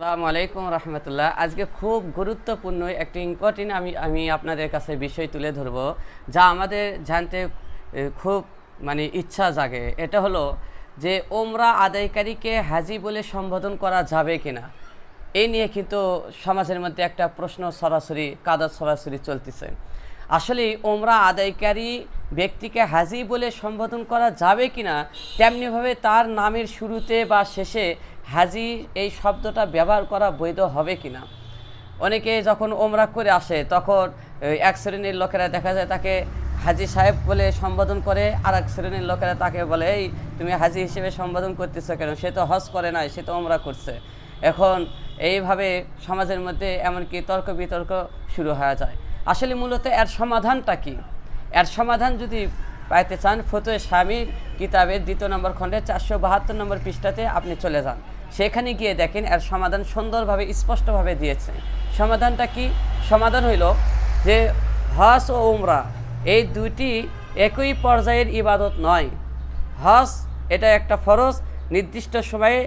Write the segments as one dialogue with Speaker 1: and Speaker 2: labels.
Speaker 1: আসসালামু আলাইকুম রহমতুল্লাহ। আজকে খুব গুরুত্বপূর্ণ একটি ইম্পর্টেন্ট আমি আমি আপনাদের কাছে বিষয় তুলে ধরব, যা আমাদের জানতে খুব মানে ইচ্ছা জাগে। এটা হলো যে ওমরা আদায়কারীকে হাজি বলে সম্বোধন করা যাবে কিনা। এই নিয়ে কিন্তু সমাজের মধ্যে একটা প্রশ্ন সরাসরি, কাদা সরাসরি চলতেছে। আসলে ওমরা আদায়কারী ব্যক্তিকে হাজি বলে সম্বোধন করা যাবে কিনা, তেমনিভাবে তার নামের শুরুতে বা শেষে হাজি এই শব্দটা ব্যবহার করা বৈধ হবে কিনা। অনেকে যখন ওমরা করে আসে, তখন এক শ্রেণির লোকেরা দেখা যায় তাকে হাজি সাহেব বলে সম্বোধন করে আর এক শ্রেণির লোকেরা তাকে বলে, এই, তুমি হাজি হিসেবে সম্বোধন করতেছো কেন? সে তো হজ করে নাই, সে তো ওমরা করছে। এখন এইভাবে সমাজের মধ্যে এমনকি তর্ক বিতর্ক শুরু হয়ে যায়। আসলে মূলত এর সমাধানটা কি? এর সমাধান যদি পাইতে চান, ফতুয়ে স্বামীর কিতাবের দ্বিতীয় নম্বর খণ্ডে চারশো বাহাত্তর নম্বর পৃষ্ঠাতে আপনি চলে যান। সেখানে গিয়ে দেখেন এর সমাধান সুন্দরভাবে, স্পষ্টভাবে দিয়েছে। সমাধানটা কি? সমাধান হইল যে হজ ও উমরা, এই দুইটি একই পর্যায়ের ইবাদত নয়। হজ এটা একটা ফরজ, নির্দিষ্ট সময়ে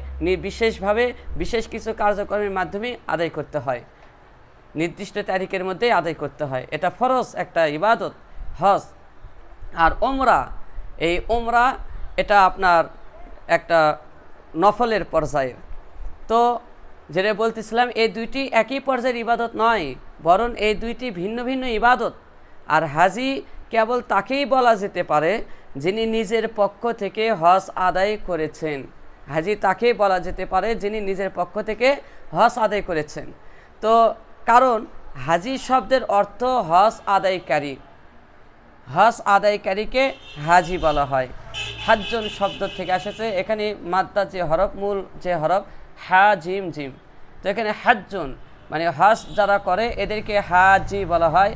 Speaker 1: বিশেষভাবে বিশেষ কিছু কার্যক্রমের মাধ্যমে আদায় করতে হয়। নির্দিষ্ট তারিখের মধ্যে আদায় করতে হয়। এটা ফরজ একটা ইবাদত। হজ। আর ওমরা এই ওমরা এটা আপনার একটা নফলের পর্যায়ে। তো যেটা বলতেছিলাম, এই দুইটি একই পর্যায়ের ইবাদত নয়, বরং এই দুইটি ভিন্ন ভিন্ন ইবাদত। আর হাজি কেবল তাকেই বলা যেতে পারে, যিনি নিজের পক্ষ থেকে হজ আদায় করেছেন। হাজি তাকেই বলা যেতে পারে, যিনি নিজের পক্ষ থেকে হজ আদায় করেছেন। তো কারণ হাজি শব্দের অর্থ হজ আদায়কারী। হজ আদায়কারীকে হাজি বলা হয়। হাজ্জন শব্দ থেকে এসেছে। এখানে মাদ্দা যে হরফ, মূল যে হরফ, হা, জিম জিম। তো এখানে হাজ্জন মানে হজ যারা করে, এদেরকে হাজি বলা হয়।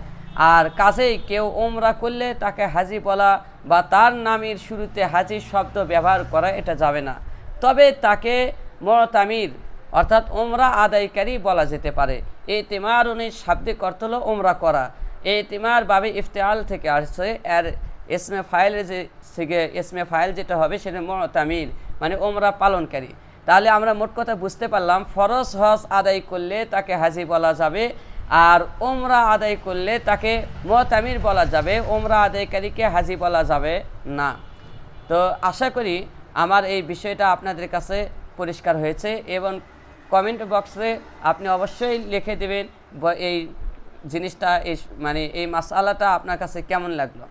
Speaker 1: আর কাজেই কেউ ওমরা করলে তাকে হাজি বলা বা তার নামের শুরুতে হাজি শব্দ ব্যবহার করা এটা যাবে না। তবে তাকে মতামির, অর্থাৎ ওমরা আদায়কারী বলা যেতে পারে। এই তেমারুনির শাব্দিক অর্থ হলো ওমরা করা। এই তিমার বাবে ইফতেআল থেকে আসছে। আর এসমে ফাইলের যে থেকে এসমে ফাইল যেটা হবে সেটা মতামির মানে ওমরা পালনকারী। তাহলে আমরা মোট কথা বুঝতে পারলাম, ফরজ হজ আদায় করলে তাকে হাজি বলা যাবে আর ওমরা আদায় করলে তাকে মতামির বলা যাবে। ওমরা আদায়কারীকে হাজি বলা যাবে না। তো আশা করি আমার এই বিষয়টা আপনাদের কাছে পরিষ্কার হয়েছে এবং কমেন্ট বক্সে আপনি অবশ্যই লিখে দেবেন এই জিনিসটা এই মানে এই মাসালাটা আপনার কাছে কেমন লাগল?